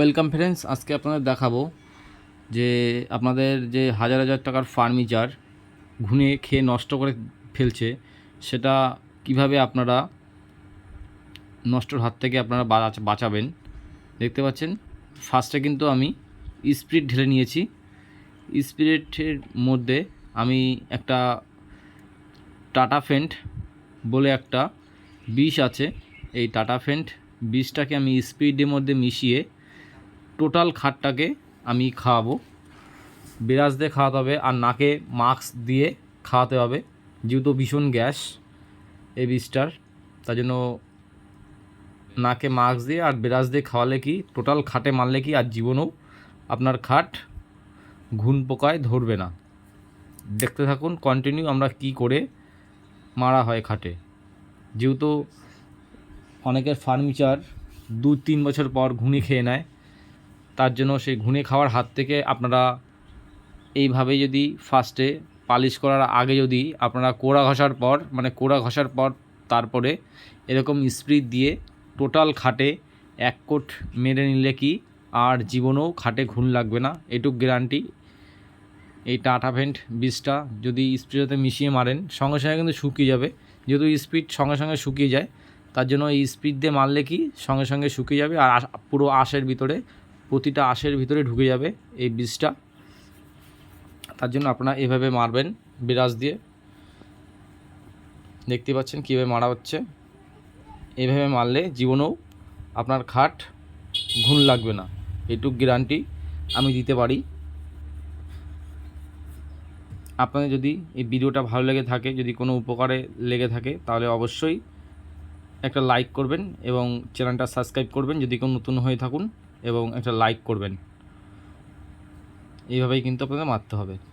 Welcome friends, আজকে আপনাদের দেখাবো যে আপনাদের যে হাজার হাজার টাকার ফার্নিচার ঘুনে খেয়ে নষ্ট করে ফেলছে, সেটা কীভাবে আপনারা নষ্টর হাত থেকে আপনারা বাঁচা- বাঁচাবেন। দেখতে পাচ্ছেন ফার্স্টে কিন্তু আমি স্পিরিট ঢেলে নিয়েছি। স্পিরিটের মধ্যে আমি একটা টাটা ফেন্ট বলে একটা বিষ আছে। এই টাটা ফেন্ট বিষটাকে আমি স্পিডের মধ্যে মিশিয়ে টোটাল খাটটাকে আমি খাওয়াবো। বিরাজ দিয়ে খাওয়াতে হবে আর নাকে মাস্ক দিয়ে খাওয়াতে হবে। যেহেতু ভীষণ গ্যাস এই বিষটার তার জন্য নাকে মাস্ক দিয়ে আর বিরাজ দিয়ে খাওয়ালে কি, টোটাল খাটে মারলে কি আর জীবনেও আপনার খাট ঘুন পোকায় ধরবে না। দেখতে থাকুন কন্টিনিউ আমরা কি করে মারা হয় খাটে। যেহেতু অনেকের ফার্নিচার দু তিন বছর পর ঘুনে খেয়ে নেয় তার জন্য সেই ঘুনে খাওয়ার হাত থেকে আপনারা এইভাবে যদি ফার্স্টে পালিশ করার আগে যদি আপনারা কোড়া ঘষার পর মানে কোড়া ঘষার পর তারপরে এরকম স্প্রিট দিয়ে টোটাল খাটে এক কোট মেরে নিলে কি আর জীবনেও খাটে ঘুণ লাগবে না? এটুক গ্যারান্টি এই টাটা ভেন্ট বীজটা যদি স্প্রেতে মিশিয়ে মারেন, সঙ্গে সঙ্গে কিন্তু শুকিয়ে যাবে। যেহেতু স্পিড সঙ্গে সঙ্গে শুকিয়ে যায়, তার জন্য এই স্পিড দিয়ে মারলে কি সঙ্গে সঙ্গে শুকিয়ে যাবে আর পুরো আঁশের ভিতরে প্রতিটা আঁশের ভিতরে ঢুকে যাবে এই বীজটা। তার জন্য আপনারা এভাবে মারবেন বিরাজ দিয়ে। দেখতে পাচ্ছেন কীভাবে মারা হচ্ছে। এভাবে মারলে জীবনেও আপনার খাট ঘুণ লাগবে না। এটুক গ্যারান্টি আমি দিতে পারি। আপনাদের যদি এই ভিডিওটা ভালো লেগে থাকে, যদি কোনো উপকারে লেগে থাকে, তাহলে অবশ্যই একটা লাইক করবেন এবং চ্যানেলটা সাবস্ক্রাইব করবেন। যদি কোনো নতুন হয়ে থাকুন এবং একটা লাইক করবেন। এইভাবেই কিন্তু আপনাদের মারতে হবে।